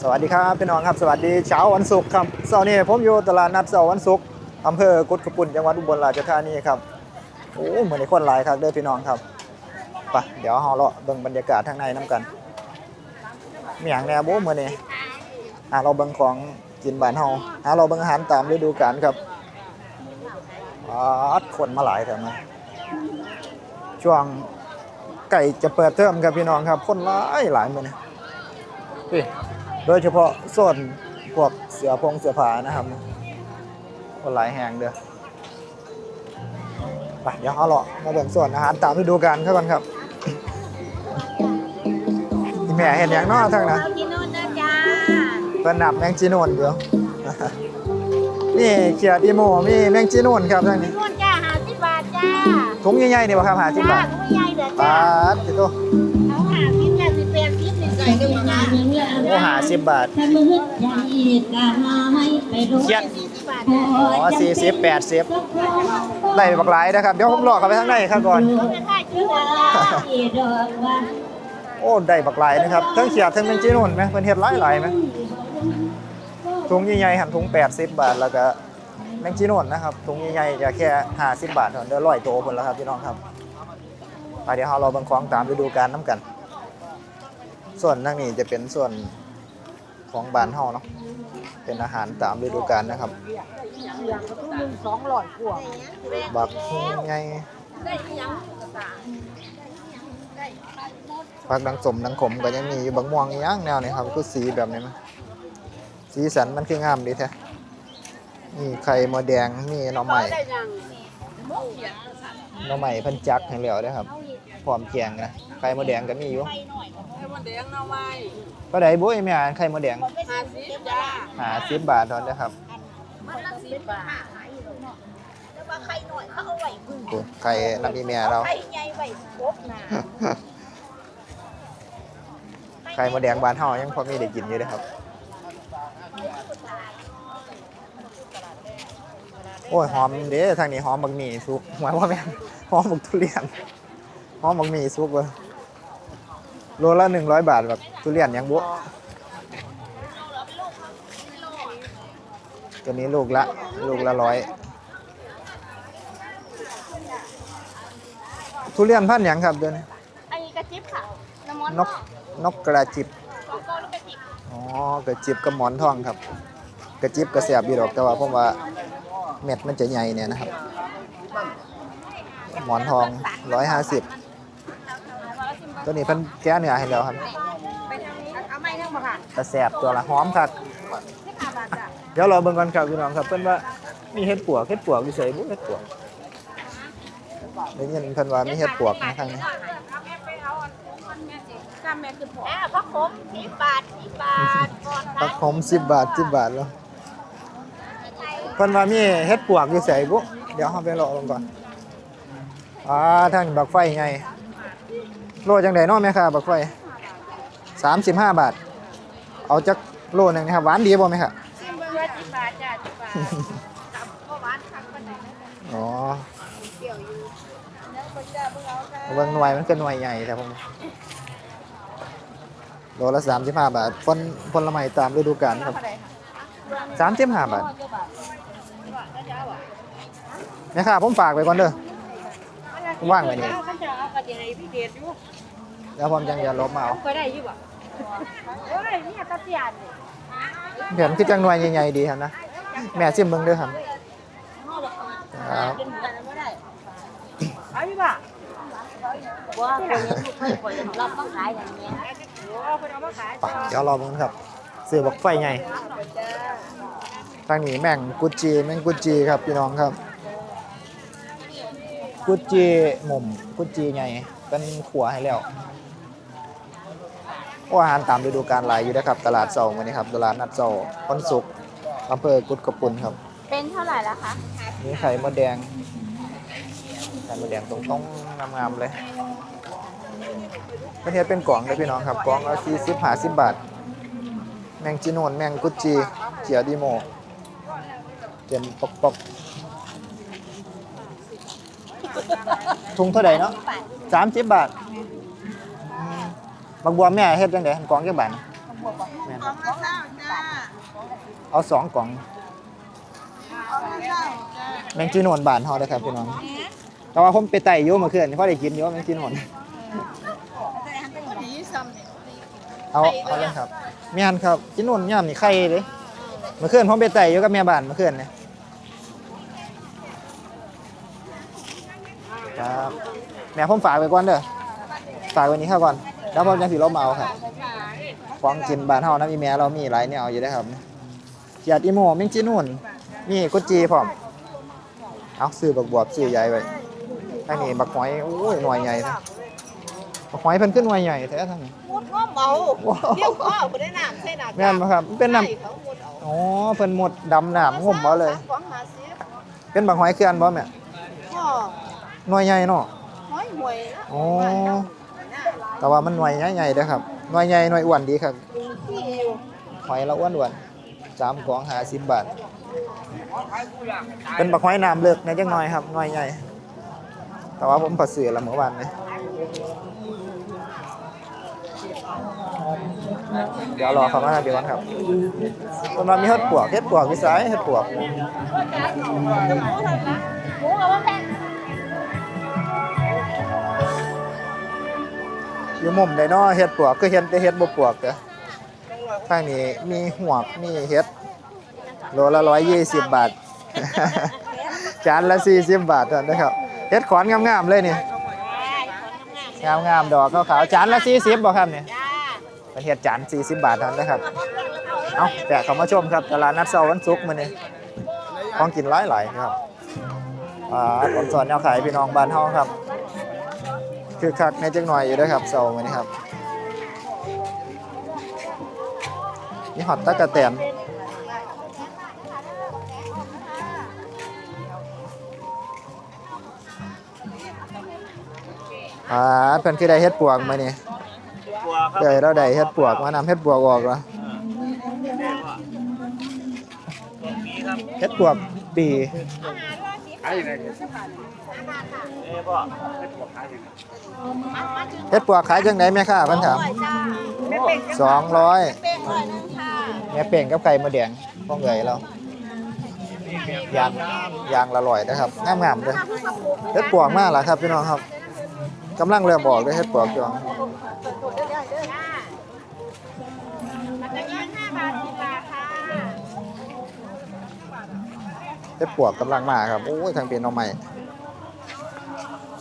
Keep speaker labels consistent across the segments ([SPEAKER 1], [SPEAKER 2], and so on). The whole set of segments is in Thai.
[SPEAKER 1] สวัสดีครับพี่น้องครับ สวัสดีเช้าวันศุกร์ครับเสาร์นี้ผมอยู่ตลาดนัดเสาร์วันศุกร์อำเภอกุดขปุ่นจังหวัดอุบลราชธานีครับโอ้เหมือนในคนหลายครับเด้อพี่น้องครับไปเดี๋ยวเราเลาะเบิ่งบรรยากาศทางในน้ำกันมีอย่างแหน่บ่มื้อนี้หาเราเบิ่งของกินบ้านเฮาหาเราเบิ่งอาหารตามฤดูกาลครับอัดคนมาหลายแถวนั้นช่วงไก่จะเปิดเทอมครับพี่น้องครับ คนหลายหลายมื้อนนี่ โดยเฉพาะส่วนพวกเสือพงเสือผานะครับคนหลายแห่งเด้อไปเดี๋ยวเอาเลาะมาเบิ่งส่วนอาหารตามฤดูกาลเข้ากันครับอีแม่เห็นอย่างเนอทั้งนั้น
[SPEAKER 2] เอากินโน่นนะจ้า
[SPEAKER 1] เพิ่นนับแมงจีโนนอยู่นี่เขียดอีโมมีแมงจีโนนครับทั้งนี้
[SPEAKER 2] โน่นจ้าห้าสิบบาทจ้า
[SPEAKER 1] ถุงใหญ่ๆนี่บ่ครับ50บาท
[SPEAKER 2] ถุงใหญ่เด้อ
[SPEAKER 1] ป
[SPEAKER 2] จ้าา
[SPEAKER 1] ดสิโต
[SPEAKER 2] กันอยู่นะ
[SPEAKER 1] โอ้50บาท
[SPEAKER 3] ถ้ามือใจกะมาให้ไปดู
[SPEAKER 1] เขียด
[SPEAKER 2] สี่สิบบาท
[SPEAKER 1] อ๋อ40 80ได้บักหลายนะครับ เดี๋ยวผมรอเข้าไปข้างในครับก่อน
[SPEAKER 2] เอาไปถ่ายชื่อนะจ้า
[SPEAKER 3] ดอกว่า
[SPEAKER 1] โอ้ ได้บักหลายนะครับทั้งเขียดทั้งแมงจีโนนไหมเพิ่นเฮ็ดหลายหลายๆไหมถุงใหญ่ๆหั่นถุง80บาทแล้วก็แมงจีโนนนะครับถุงใหญ่ๆจะแค่50บาทเท่านั้นเด้อร้อยโตพุ่นแล้วครับพี่น้องครับไปเดี๋ยวเรารอเบิ่งของตามฤดูกาลน้ำกัน ส่วนทางนี้จะเป็นส่วนของบ้านเฮาเนาะเป็นอาหารตามฤดูกาลนะครับ
[SPEAKER 2] สองร้อยกว่า
[SPEAKER 1] บักใหญ่ผักดังสมดังขมก็ยังมีอยู่บางม่วงย่างแนวนี้ครับคือสีแบบนี้มั้ยสีสันมันคืองามดีแท้นี่ไข่มดแดงนี่หน่อไม้หน่อไม้เพิ่นจักให้แล้วเด้อครับพร้อมแกงนะไข่มดแดงก็มีอยู่
[SPEAKER 4] ข่มดแดงหน่อไม้
[SPEAKER 1] ก็ได้บุ้ยแม่ไข่มดแดง
[SPEAKER 4] ห้าสิบจ้า
[SPEAKER 1] หา10บาทเท่านั้นเด้อครับ
[SPEAKER 2] มันละสิบบาทแต่ว่าไข่หน่อยเขาเอาไว้พึ่ง
[SPEAKER 1] โอ้ไข่น้ำอีแม่เรา
[SPEAKER 2] ไข่ใหญ่ไว้ครบนะ
[SPEAKER 1] ไข่มดแดงบ้านเฮายังพอมีได้กินอยู่เด้อครับ โอ้ยหอมเด้ทางนี้หอมบักหมี่สุกหมายว่าแม่นหอมบักทุเรียนหอมบักหมี่สุกเว้ย โลละ100บาทแบบทุเรียนยังบุตัวนี้ลูกละ ลูกละร้อยทุเรียนพันธุ์หยังครับเดือนนี้
[SPEAKER 2] อันนี้กระจิบค่ะน้ำมัน
[SPEAKER 1] นกนกกระจิบ
[SPEAKER 2] โกโก้ลูกกระจิบ
[SPEAKER 1] อ๋อกระจิบกับหมอนทองครับ กระจิบกระเสียบอยู่ดอกแต่ว่าผมว่าเม็ดมันจะใหญ่เนี่ยนะครับ หมอนทองร้อยห้าสิบ ตัวนี้เพิ่นแก้เนื้อให้แล้วครับ
[SPEAKER 2] ไปทางนี้เอาไม้ทั้งหมดค่ะ
[SPEAKER 1] กระแสบตัวละหอมครับ
[SPEAKER 2] สิบห้าบาทจ้ะ
[SPEAKER 1] เดี๋ยวรอเบิ่งก่อนครับพี่น้องครับเพิ่นว่ามีเห็ดปวกเห็ดปวกอยู่ไสบ่เห็ดปวกได้ยินเพิ่นว่ามีเห็ดปวกนะทางนี้
[SPEAKER 2] จำแม่คือพออ่าพักผมสิบบาทสิบบาทก่อน
[SPEAKER 1] ผักหอม10บาท10บาทแล้วเพิ่นว่ามีเห็ดปวกอยู่ไสบ่เดี๋ยวเฮาไปรอเบิ่งก่อนอ่าทางบักไฟใหญ่ โลจังได๋เนาะแม่ค้าบักไฟ35บาท เอาจักโลหนึงนะครับ หวานดีบ่แม่ค่ะ
[SPEAKER 2] สิบเบิร์ดสิบบาทจ้ะสิบบาทจำก็หวานคักปานใดนะ
[SPEAKER 1] อ๋อ
[SPEAKER 2] เกี่ยวอยู่เนื้อคนจ้าเพิ่งเอาค่ะ
[SPEAKER 1] เบิ่งหน่วยมันก็หน่วยใหญ่แต่ผมโลละ35บาทผลผลไม้ตามฤดูกาลครับ
[SPEAKER 2] เท่าไหร่ค่ะ
[SPEAKER 1] 35บาทแม่ค้าผมฝากไว้ก่อนเด้อ ว่างไว้นี่
[SPEAKER 2] มันจะเอากระเดียให้พี่เดชอยู่
[SPEAKER 1] แล้วผมจังจะลบมาเอา
[SPEAKER 2] ก็ได้อยู่บ่โอ้ยเนี่ยตะเตียนนี่
[SPEAKER 1] เห็นคือจังหน่วยใหญ่ๆดีครับนะแม่ซิมเบิ่งเด้อครับครับ
[SPEAKER 2] เป็นกันบ่ได้เอาอยู่บ่ว่าคนนี้ลูกเพิ่นคนรับมาขายอย่างเงี้ยโอ้เพิ่นเอามาขาย
[SPEAKER 1] ไปเดี๋ยวรอเบิ่งครับซื้อบักไฟใหญ่ทางนี้แม่งกุจจีแม่งกุจจีครับพี่น้องครับ กุจจีหม่มกุจจีใหญ่เป็นขัวให้แล้วโอ้อาหารตามฤดูกาลหลายอยู่นะครับ ตลาดเสาร์วันนี้ครับ ตลาดนัดเสาร์วันศุกร์อำเภอกุดกระปุนครับ
[SPEAKER 2] เป็นเท่าไหร่ละคะ
[SPEAKER 1] มีไข่มดแดงไข่มดแดงตรงๆงามๆเลยประเทศเป็นกล่องเลยพี่น้องครับกล่องละสี่สิบห้าสิบบาท แมงจีโนนแมงกุจจีเจียดีโมเจนปอกปอก ถุงเท่าไหร่เนาะสามสิบบาทอืมบักบัวแม่เฮ็ดจังไดกล่องกี่บาท
[SPEAKER 2] บ
[SPEAKER 1] แม่น
[SPEAKER 4] สองละเศร้าจ้า
[SPEAKER 1] เอาสองกล่อง
[SPEAKER 4] สองละเศร้าจ้า
[SPEAKER 1] แมงจีนวนบานเฮาเด้อครับพี่น้องแต่ว่าผมไปไต่อยู่เมื่อคืนพอได้กินอยู่แมงจีนวน
[SPEAKER 4] พอดีซ้ำเนี่ย
[SPEAKER 1] เอาเอาเลยครับแม่นครับจีนวนย่ามนี่ไข่เด้เมื่อคืนผมไปไต่อยู่กับแม่บ้านเมื่อคืนเนี่ย ครับแม่ผมฝากไว้ก่อนเด้อฝากไว้นี้ครับก่อน แล้วผมจะสิลบมาเอาครับของกินบ้านเฮานะมีแม่เรามีหลายแนวอยู่เด้อครับเกียดอีโมแมงจีนวนมีกุจีพร้อมเอาซื้อบักบวบซื้อใหญ่ไว้อันนี้บักหอยโอ้ยหน่วยใหญ่นะบักหอยเพิ่นขึ้นหน่วยใหญ่แท้ทั้งนี้
[SPEAKER 4] มุดง้อเมาเที่ยวข้าวบ่ได้น้ำใส่หน้า
[SPEAKER 1] แม่นบ่ครับเป็นน้ำ
[SPEAKER 4] เขามุดเอา
[SPEAKER 1] อ๋อเพิ่นหมดดำน้ำงมบ่เลย
[SPEAKER 4] ของหาสิ
[SPEAKER 1] เป็นบักหอยเขื่อนบ่แม่
[SPEAKER 4] พ่อ
[SPEAKER 1] หน่วยใหญ่เนาะ
[SPEAKER 4] ห้อยหวยนะ
[SPEAKER 1] อ๋อแต่ว่ามันหน่วยใหญ่ๆเด้อครับหน่วยใหญ่หน่วยอ้วนดีครับ
[SPEAKER 4] ที่อยู่
[SPEAKER 1] หอยละอ้วนๆสามกล่อง50บาท เป็นบักหอยน้ำเลิกในจังหน่อยครับหน่วยใหญ่ แต่ว่าผมก็ซื้อละเมื่อวานนี้เดี๋ยวรอเขามาเดี๋ยวก่อนครับตอนนี้มีเฮ็ดปวกเฮ็ดปวกวิสัยเฮ็ดปวก อยู่มุมใดเนาะเฮ็ดปวกก็เห็นแต่เฮ็ดบ่ปวกเด้อทางนี้มีหวกมีเฮ็ดโลละ120บบาท จานละ40บาทเท่านั้นนะครับเฮ็ดขอนงามๆเลยนี่งามๆดอกขาวๆจานละ40บ่ครับเนี่ยเป็นเฮ็ดจาน40บาทเท่านั้นนะครับเอาแต่เขามาชมครับตลาดนัดเสาร์วันศุกร์มื้อนี้ของกินหลายๆครับอ่าผลสอนแนวขายพี่น้องบ้านเฮาครับ คือคักในจังหน่อยอยู่ด้วยครับเสาร์มื้อนี้ครับมีฮอตตะกะแตนอ่าเพิ่นคือได้เฮ็ดปวกมานี่เดี๋ยวเราได้เฮ็ดปวกมานำเฮ็ดปวกออกเหรอเฮ็ดปวกปี เฮ็ดปวกขายจังไดแม่ค้าเพิ่นถาม200
[SPEAKER 4] เป้งร้อยนึงค่ะ
[SPEAKER 1] แม่เป่งกับไก่มะแดงพ้องเอ๋ยเรายางยางละลอยนะครับงามงามๆเลยเฮ็ดปวกมากล่ะครับพี่น้องครับกำลังเริ่มบอกเลยเฮ็ดปวกจองเฮ็ดปวกกำลังมาครับโอ้ยทางเป็นหน่อใหม่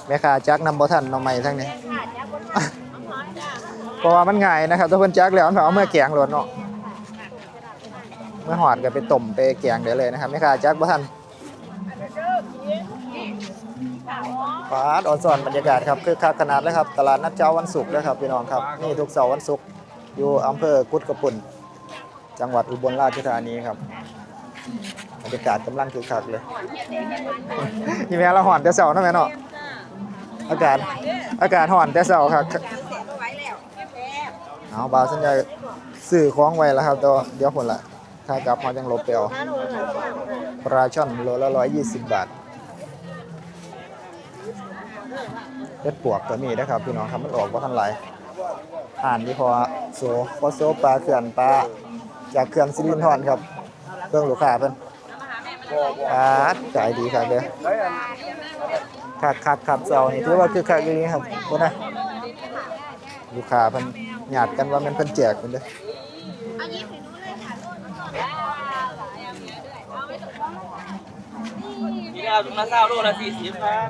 [SPEAKER 1] แม่ค้าจักนำบ่ทันหน่อใหม่ทั้งนี้เพราะว่ามันง่ายนะครับถ้าเพิ่นจักแล้วมันเอาเมื่อแกงโลดเนาะเมื่อหอดก็ไปต้มไปแกงได้เลยนะครับไม่ค่ะจักบ่ทันฟาดออนซอนบรรยากาศครับคือคักขนาดเลยครับ ตลาดนัดเจ้าวันศุกร์นะครับพี่น้องครับนี่ทุกเสาร์วันศุกร์อยู่อำเภอกุดกระปุ่น จังหวัดอุบลราชธานีครับบรรยากาศกำลังคือคักเลยนี่แม่ละหอนแต่เสาร์นะแม่เนาะ อากาศอากาศหอนแต่เสาร์ครับเอาบาวสัญญาสื่อคล้องไว้แล้วครับเดี๋ยวเดี๋ยวผลละถ้ากลับมาจังลบเปลวปลาช่อนโลละร้อยยี่สิบบาทเล็ดปวกก็มีนะครับพี่น้องครับมันออกว่าทันหลายอ่านที่พอโซพอโซปลาเขื่อนปลาจากเขื่อนสิรินทรครับเครื่องลูกค้าเพิ่นอาขายดีครับเด้อ คักคักคักเสานี่ถือว่าคือคักดีครับคนนะลูกค้าเพิ่นหยาดกันว่าแมันเพิ่นแจกเพิ่นเด้อ
[SPEAKER 5] นี่เอาถุงละเศร้าโลละสี่สิบครับ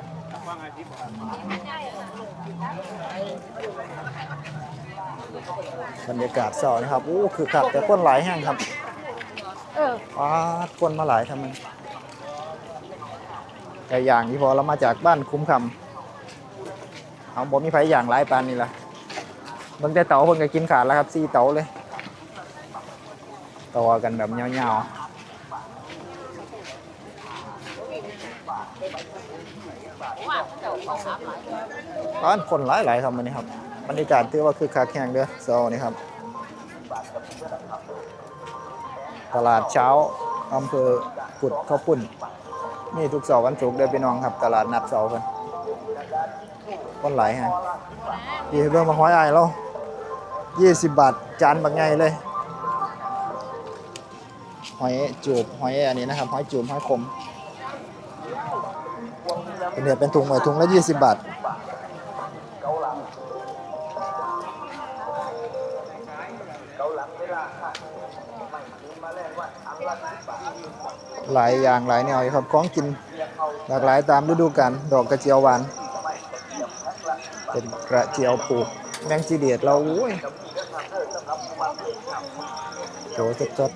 [SPEAKER 1] บรรยากาศเช้านะครับโอ้คือคักแต่คนหลายแห้งครับเออว้าดคนมาหลายทำไมไก่ย่างที่พอเรามาจากบ้านคุ้มคำเอาบ่มีไผย่างหลายปานนี่ละเบิ่งแต่เต๋าเพิ่นก็กินขาดแล้วครับ4เต๋าเลยต่อกันแบบยาๆร้านคนหลายๆครับวันนี้ครับบรรยากาศถือว่าคือคักแห้งเด้อเช้านี่ครับ ตลาดเช้าอำเภอกุดข้าวปุ้น นี่ทุกเสาร์วันศุกร์เด้อพี่น้องครับ ตลาดนัดเสาร์กันคนหลายฮะดีเบิ่งมาห้อยอายเรายี่สิบบาท จานบางไงเลย หอยจูบ หอยอันนี้นะครับ หอยจูบ หอยคมเป็นเดือเป็นถุงหมยถุงละยี่สิบบาท หลายอย่างหลายแนวอยู่ครับของกินหลากหลายตามฤดูกาลดอกกระเจียวหวาน เป็นกระเจียวปลูกแมงจีเดียดเราอุ้ยโจจด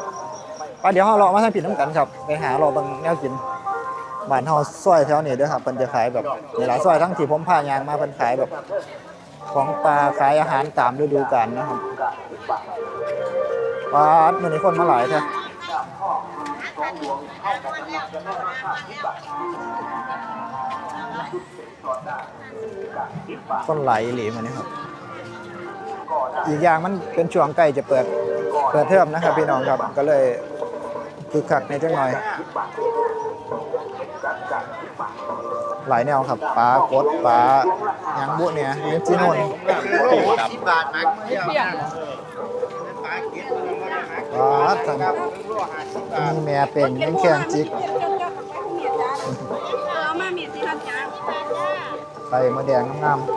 [SPEAKER 1] ๆไปเดี๋ยวเราเลาะมาทางผิดน้ำกันครับ ไปหาเราบางแนวกินบ้านเฮาซอยแถวนี้ด้วยครับมันจะขายแบบนี่ละซอยทั้งที่ผมพายางมาเป็นขายแบบ ของปลาขายอาหารตามฤดูกาลนะครับปลาดมันนี้คนมาหลายแท้ คนไหลายอีหลหลีมันนี้ครับ อีกอย่างมันเป็นช่วงใกล้จะเปิดเปิดเทอมนะครับพี่น้องครับก็เลยคือคักในจังหน่อย หลายแนวครับปลากดปลายังบุเนี่ยเนจิโนนปลาทั้ งมีแม่เป็นมีแข้งจิก
[SPEAKER 4] เอามามียสิครับจ้า
[SPEAKER 1] ไข่มะแดงงามๆ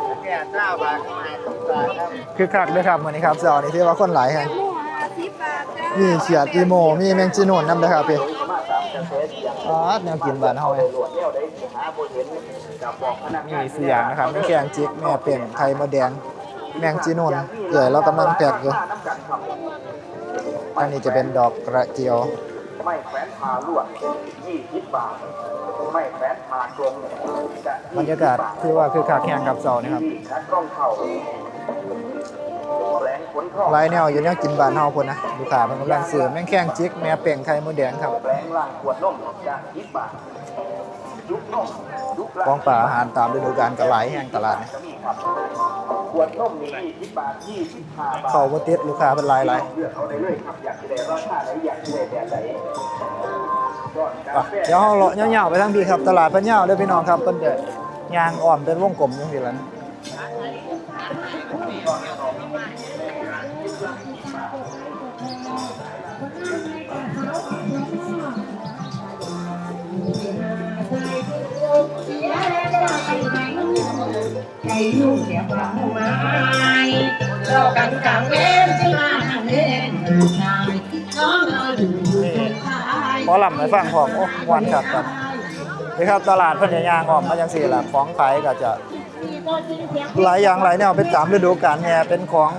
[SPEAKER 1] คือคักด้วยครับวันนี้ครับเสานี้ที่ว่าคนหลายแห
[SPEAKER 4] มูห้าสิบบาทจ้า
[SPEAKER 1] มีเขียดอีโม มีแมงจีโนนน้ำนะครับพี่อ๋อแนวกินบานเฮาเองมีเสียงนะครับมีแกงจิกแม่เป่งไข่มดแดง แมงจีโนนเดี๋ยวเรากำลังแพ็กอยู่ อันนี้จะเป็นดอกกระเจียว
[SPEAKER 6] ไม่แขวนผ่าลวดยี่สิบบาท ไม่แขวนผ่ากลมจะ
[SPEAKER 1] บรรยากาศคือว่าคือคักแห้งครับเสาร์นะครับ
[SPEAKER 6] ที่ชัดกล้องเข่าแรงขนท่อ
[SPEAKER 1] หลายแนวอยู่แนวกินบ้านเฮาพุ่นนะลูกค้าเพิ่นกำลังซื้อแมงแข้งจิกแม่เป่งไข่มดแดงครับ
[SPEAKER 6] แรงล่างขวดนมจากยี่สิบบาท ยุบนมยุบ
[SPEAKER 1] ของป่าอาหารตามฤดูกาลก็หลายแห้งตลาดนี่
[SPEAKER 6] จะมีครับขวดนมนี่ยี่สิบบาทยี่สิบห้าบาท
[SPEAKER 1] เข้าบ่ติดลูกค้าเพิ่นหลายหลาย
[SPEAKER 6] เลือกเอาได้เลยครับอยากจะได้ราคาไหนอยากจะได้แบบไหนก่อน
[SPEAKER 1] ไป
[SPEAKER 6] กาแฟ
[SPEAKER 1] เดี๋ยวเราเลาะยาวๆไปทางพี่ครับ ตลาดเพิ่นยาวเด้อพี่น้องครับเพิ่นจะยางอ้อมเป็นวงกลม ใจันกลางซี่ล่ะนะพอหลำให้ฟังพร้อมโอ้วันครับครับนี่ครับตลาดพิ่นจะยางอ้อมมาจังซี่ละของขายก็จะหลายอย่างหลายแนวเป็นตามฤดูกาลเนี่ยเป็นของ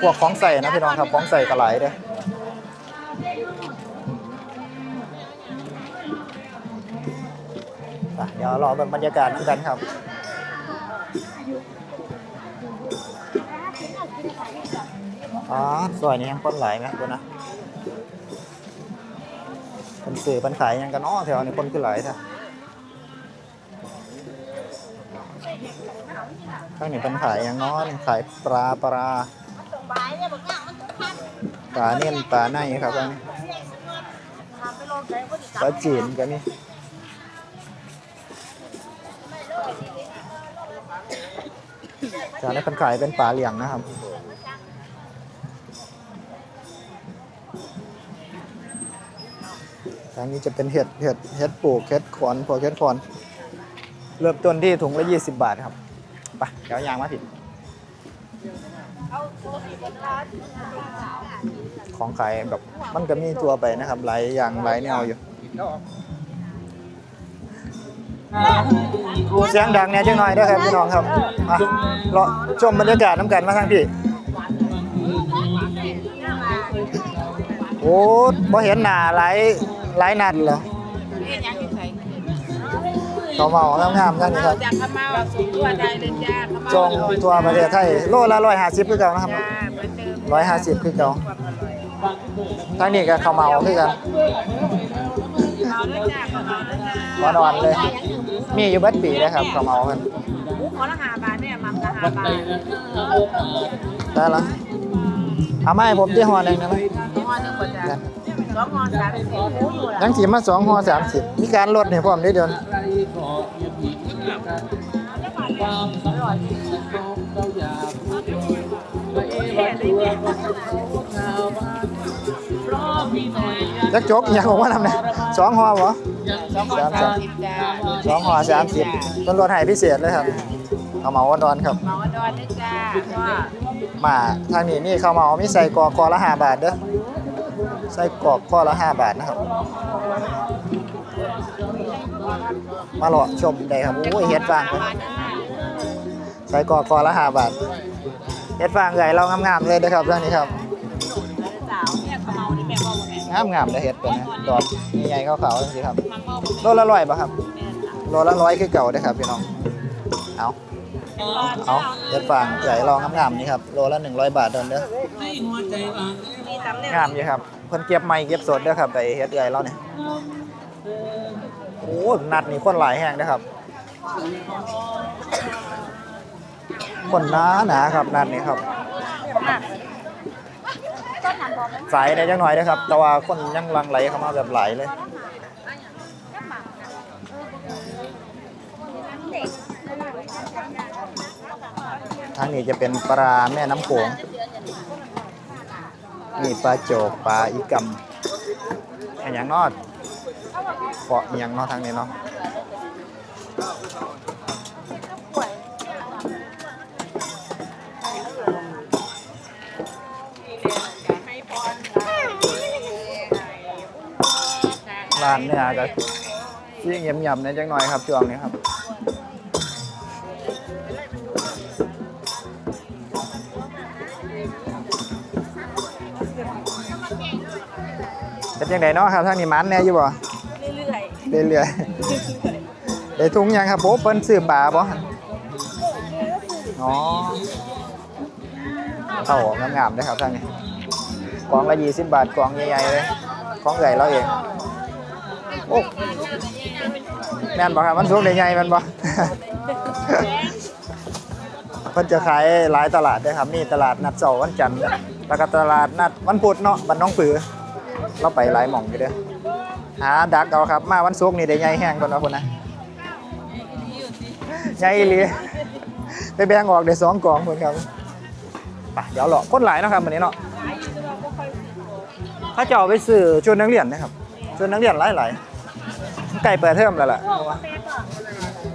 [SPEAKER 1] พวกของใส่นะพี่น้องครับของใส่ก็หลายเด้อเดี๋ยวรอเบิ่งบรรยากาศกันครับ อ๋อซอยนี้ยังคนหลายไหมคุณนะคนสื่อคนขายยังกันอ้อแถวนี้คนคือหลายแท้ข้างนี้เป็นขายยังน้อยขายปลาปลาปลาเนียนปลาในครับอันนี้ปลาจีนกันนี่จานนี้เป็นขายเป็นปลาเหลียงนะครับ ทางนี้จะเป็นเห็ดเห็ดเห็ดปลูกเห็ดขอนพวกเห็ดขอนเริ่มต้นที่ถุงละ20 บาทครับไปเดี๋ยวยางมาผิด ของขายแบบมันก็มีตัวไปนะครับหลายอย่างหลายแนวอยู่เสียงดังเนี่ยจังหน่อยด้วยครับพี่น้องครับอะเราชมบรรยากาศน้ำกันมาทางพี่ โอ้บ่เห็นหน้าหลาย หลายนัดเหรอเขาเมางามๆจังนี่ครับ
[SPEAKER 4] จากขมาวสูงตัวได้เลยจ้าขมาว
[SPEAKER 1] จองทั่วประเทศไทยโลละ150คือเก่านะครับ
[SPEAKER 4] จ้าเหมือนเดิม
[SPEAKER 1] 150คือเก่าทางนี้ก็ข้าวเมาคือกัน
[SPEAKER 4] เมาแล้วจ้าขมาวแล้วจ้า
[SPEAKER 1] บ่นอนเลย มีอยู่เบัดปีนะครับข้าวเมากัน
[SPEAKER 4] หูขอละห้าบาทเนี่ยมัมละห้าบาท
[SPEAKER 1] ได้ละเอามาให้ผมที่หอหนึงได้ไหม
[SPEAKER 4] สองหอหนึ่งคนจ้า สองหอสามสิบหูอยู่ละ
[SPEAKER 1] ยังสิมา2ห่อ30มีการลดให้พร้อมเด้อเดือน
[SPEAKER 4] เจั
[SPEAKER 1] กจกอยังของว่าทำไงสองห่อบ่สามสามสองห่อสามสิบต้นรถไห้พิเศษเลยครับเอาเหมาวันดอนครับ
[SPEAKER 2] หมอดอนนะจ้าว่า
[SPEAKER 1] มาทางนี้นี่ข้าวเหมามีใส่กรอกคอละห้าบาทเด้อ ใส่กรอกข้อละห้าบาทนะครับ มาเลาะชมได้ครับโอ้ยเฮ็ดฟางครับใส่กรอกคอละห้าบาทเฮ็ดฟางใหญ่เรางามๆเลยนะครับเรื่องนี้ครับ
[SPEAKER 2] สาวเนี่ยเขาเมานี่แม่ว่าไง
[SPEAKER 1] งามงามเลยเฮ็ดตัวนี้ดอกใหญ่ๆขาวๆจังซี่ครับโลละร้อยป่ะครับโลละร้อยคือเก่าเด้อครับพี่น้องเอาเอาเฮ็ดฟางใหญ่เรางามๆนี่ครับโลละ100บาทเด้อเด้อ
[SPEAKER 2] มีตำเนี่ย
[SPEAKER 1] งามอยู่ครับ เพิ่นเก็บใหม่เก็บสดเด้อครับไปเฮ็ดใหญ่เราเนี่ยโอ้นัดนี่คนหลายแห้งเด้อครับ คนหนาหนาครับนัดนี่ครับสายได้จังหน่อยนะครับ แต่ว่าคนยังลังไหลเข้ามาแบบไหลเลยทางนี้จะเป็นปลาแม่น้ำโขง นี่ปลาโจกปลาอีกำอันอย่างนอดเกาะอหย่างนอดทางนี้เนาะร้านเนื้อก็ยิ่งเยี่ยมๆในจังหน่อยครับช่วงนี้ครับ ยังไงเนาะครับทางนี้มันแน่อยู่บ่
[SPEAKER 2] เรื่อย
[SPEAKER 1] เรื่อยๆได้ถุงยังครับโป๊เปิ้นซื้อปลาบ่อ๋อเต่างามๆเลยครับทางนี้กล่องละ20บาทกล่องใหญ่ๆเลยของใหญ่เราเองโอ้แม่นบ่ครับมันสูงได้ใหญ่แม่นบ่เพิ่นจะขายหลายตลาดเด้อครับมีตลาดนัดเสาร์วันจันทร์แล้วก็ตลาดนัดวันพุธเนาะบ้านน้องปือ เราไปหลายหม่องอยู่เด้อหาดักเอาครับ มาวันศุกร์นี่ได้ใหญ่แห้งก่อนนะพุ่นนะใหญ่อีหลีไปแบ่งออกได้สองกล่องพุ่นครับไปเดี๋ยวเลาะคนหลายนะครับวันนี้เนาะถ้าจะเอาไปซื้อชุดนักเรียนนะครับชุดนักเรียนหลายๆไก่เปิดเทอมแล้วล่ะ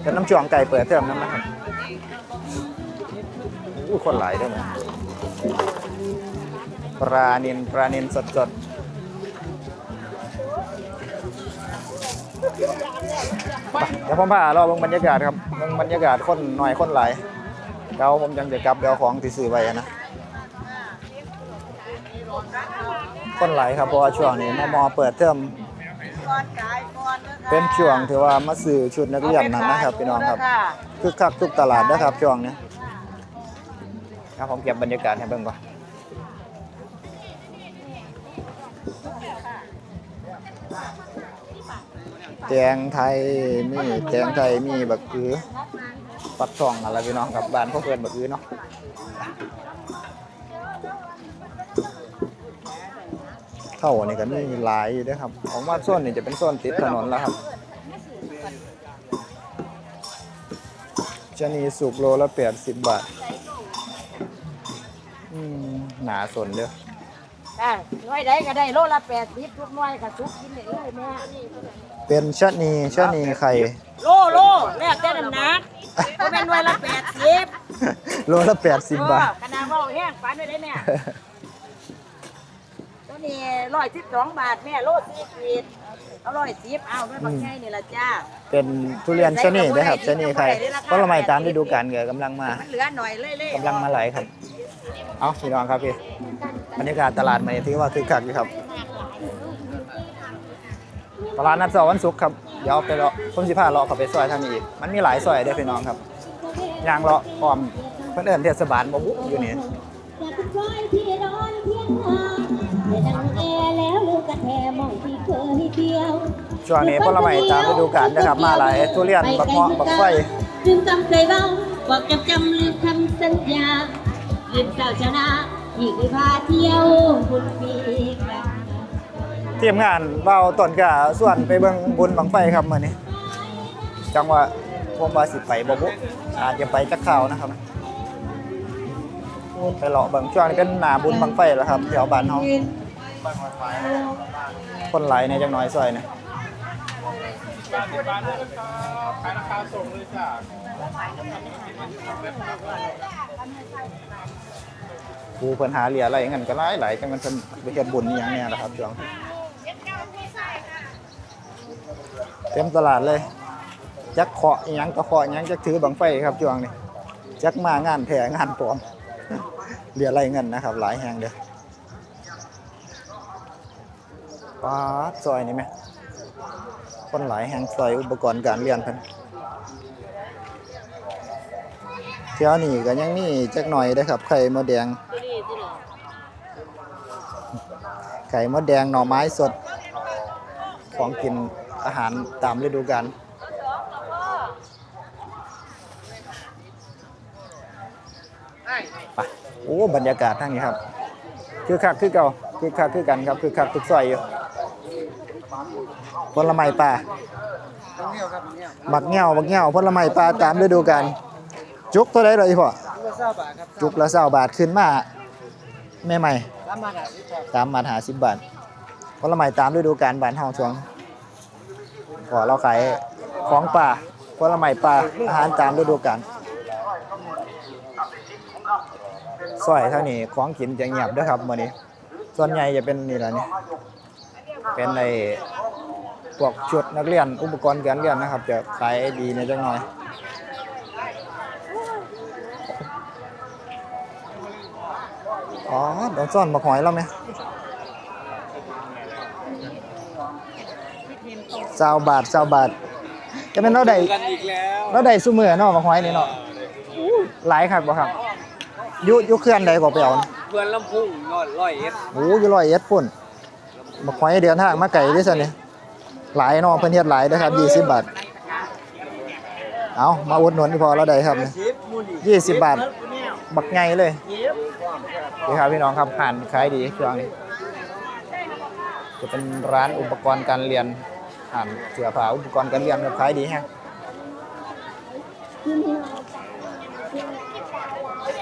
[SPEAKER 1] เป็นน้ำจ่วงไก่เปิดเทอมนั่นนะครับอู้คนหลายด้อมันปลาเนินปลาเนินสดๆ เดี๋ยวผมพาเราเบิ่งบรรยากาศครับเบิ่งบรรยากาศคนหน่อยคนหลายเดี๋ยวผมจังจะกลับเดี๋ยวของที่ซื้อไว้นะคนหลายครับเพราะว่าช่วงนี้มมเปิดเทอม
[SPEAKER 2] ก่อนกายก่อนนะคะ
[SPEAKER 1] เป็นช่วงที่ว่ามาซื้อชุดนักเรียนนั่นนะครับพี่น้องครับคึกคักทุกตลาดนะครับช่วงนี้ครับผมเก็บบรรยากาศให้เบิ่งก่อน แตงไทยมีแตงไทยมีบักคือปักทองอะไรพี่น้องครับบ้านพ่อเพื่อนบักคือเนาะเข้านี่ก็มีหลายอยู่เด้วยครับ ของว่าโซนนี่จะเป็นโซนติดถนนแล้วครับชะนีสุกโลละแปดสิบบาทหนาสนเด้อ
[SPEAKER 2] อะน้อยใดก็ได้โลละแปดสิบทุกน้อยก็สุกกินได้เลยแม่
[SPEAKER 1] เป็นชะนีชะนีไข่
[SPEAKER 2] โลโลแลกแต่น้ำหนักก็เป็นหน่วยละแปดสิบ
[SPEAKER 1] โลละแปดสิบบาท
[SPEAKER 2] ขนาดว่าแห้งฝันไว้ได้แม่ตัวนี้ร้อยสิบสองบาทแม่โลสี่ขีด เอาร้อยสิบเอาแม่บางไงนี่ละจ้า
[SPEAKER 1] เป็นทุเรียนชะนีนะครับชะนีไข่ผลไม้ตามฤดูกาลก็กำลังมา
[SPEAKER 2] มันเหลือหน่อยเล่ยๆ
[SPEAKER 1] กำลังมาไหลายครับ เอาพี่น้องครับพี่บรรยากาศตลาดมันถือว่าคึกคักอยู่ครับ ตลาดนัดเสาร์วันศุกร์ครับเดี๋ยวไปเลาะผมสิพาเลาะเข้าไปซอยทางนี้อีกมันมีหลายซอยเด้อพี่น้องครับยางเลาะพร้อมเพิ่นเอิ้นเทศบาลบ่บุอยู่นี่ ช่วงนี้ผลไม้ตามฤดูกาลนะครับมาหลายทุเรียนบักเงาะบักไฟ
[SPEAKER 3] ลืมคำเคยเบ้าบอกจำจำลืมคำสัญญาลืมเจ้าชนะที่เคยพาเที่ยวคุณปีกลับ
[SPEAKER 1] ทีมงานเบาต้นกะส่วนไปเบิ่งบุญบังไฟครับมื้อนี้ จังว่าผมว่าสิไปบ่บุอาจจะไปจักข่าวนะครับโอ้ไปเลาะเบิ่งช่วงนี้เป็นหนาบุญบังไฟแล้วครับแถวบ้านเฮา คนไหลในจังน้อยซอยนะกูเพิ่นหาเหลียอะไรเงินก็หลายหลายจังมันเพิ่นไปเฮ็ดบุญอหย่างเนี้ยแหละครับช่วงเต็มตลาดเลยจักเคาะอหยังก็เคาะอหยังจักถือบังไฟครับช่วงนี้จักมางานแถงานปลอมเหลืออะไรเงินนะครับ หลายแห่งเด้อ ปาดซอยนี่ไหมคนหลายแห่งซอยอุปกรณ์การเรียนเพิ่นเที่ยวนี้ก็ยังมีจักหน่อยเด้ครับ ไข่มดแดง ไข่มดแดงหน่อไม้สด ของกินอาหารตามฤดูกาลไปโอ้ บรรยากาศทางนี้ครับ คือคักคือเก่าคือคักคือกันครับ คือคักทุกซอยอยู่ ผลไม้ป่าบักเงี้ยวบักเงี้ยวผลไม้ป่าตามฤดูกาลจุกตัวใดเลยพ่อจุกละเศร้าบาทขึ้นมาแม่ใหม่ตามมาหาสิบบาทผลไม้ตามฤดูกาลบ้านเฮาช่วงพอเราขายของป่าผลไม้ป่าอาหารตามฤดูกาลซอยเท่านี้ของกินจะเงียบเด้วยครับมื้อนี้ ส่วนใหญ่จะเป็นนี่แหละนี่ เป็นในพวกชุดนักเรียนอุปกรณ์การเรียนนะครับ จะขายดีในจังหน่อยอ๋อเดี๋ยวซ่อนบักหอยแล้วไหมสาวบาทสาวบาท จะเป็นเราได้
[SPEAKER 5] กันอีกแล้ว
[SPEAKER 1] เราได้ซุมือเนาะบักหอยนี่เนาะหลายคักบ่ครับอยุยุเคลื่อนใดก็ไปเอา
[SPEAKER 5] เพื่อนลำพุ่งยอดร้อยเอ็ด
[SPEAKER 1] โอ้อยู่ร้อยเอ็ดพุ่น บักหอยเดือนทางมาไก่ดิซั่นนี่หลายเนาะเพิ่นเฮ็ดหลายเด้อครับ20บบาทเอามาอุดหนุนพอเราได้ครับนี่20บบาท บักไงเลยนี่ครับพี่น้องครับผ่านขายดีช่วงนี้จะเป็นร้านอุปกรณ์การเรียนอ่านเสื้อผ้าอุปกรณ์การเรียนครับขายดีฮะ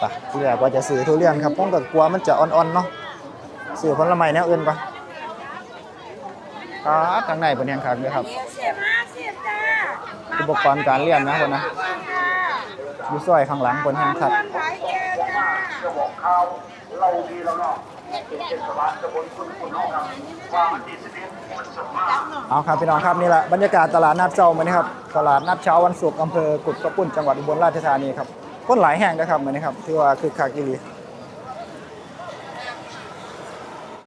[SPEAKER 1] ปที่แรกว่าจะซื้อทุเรียนครับผมก็กลัวมันจะอ่อนๆเนาะซื้อผลไม้แนวอื่นก่อ นครับทางในเป็นยังคักเลยครับอุปกรณ์การเรียนนะคนนะ อยู่ซอยข้างหลังคนแห่งคัก
[SPEAKER 6] จะบอกข่าวเราดีแล้วเนาะเทศบาลตำบลคุณคุณน้องครับว่าวันที่สิบเอ็ดพฤษภาคม
[SPEAKER 1] เอาครับพี่น้องครับนี่แหละบรรยากาศตลาดนัดเช้ามื้อนี้ครับตลาดนัดเช้าวันศุกร์อำเภอกุดกระปุ่นจังหวัดอุบลราชธานีครับคนหลายแห่งนะครับมื้อนี้ครับถือว่าคือคักอีหลี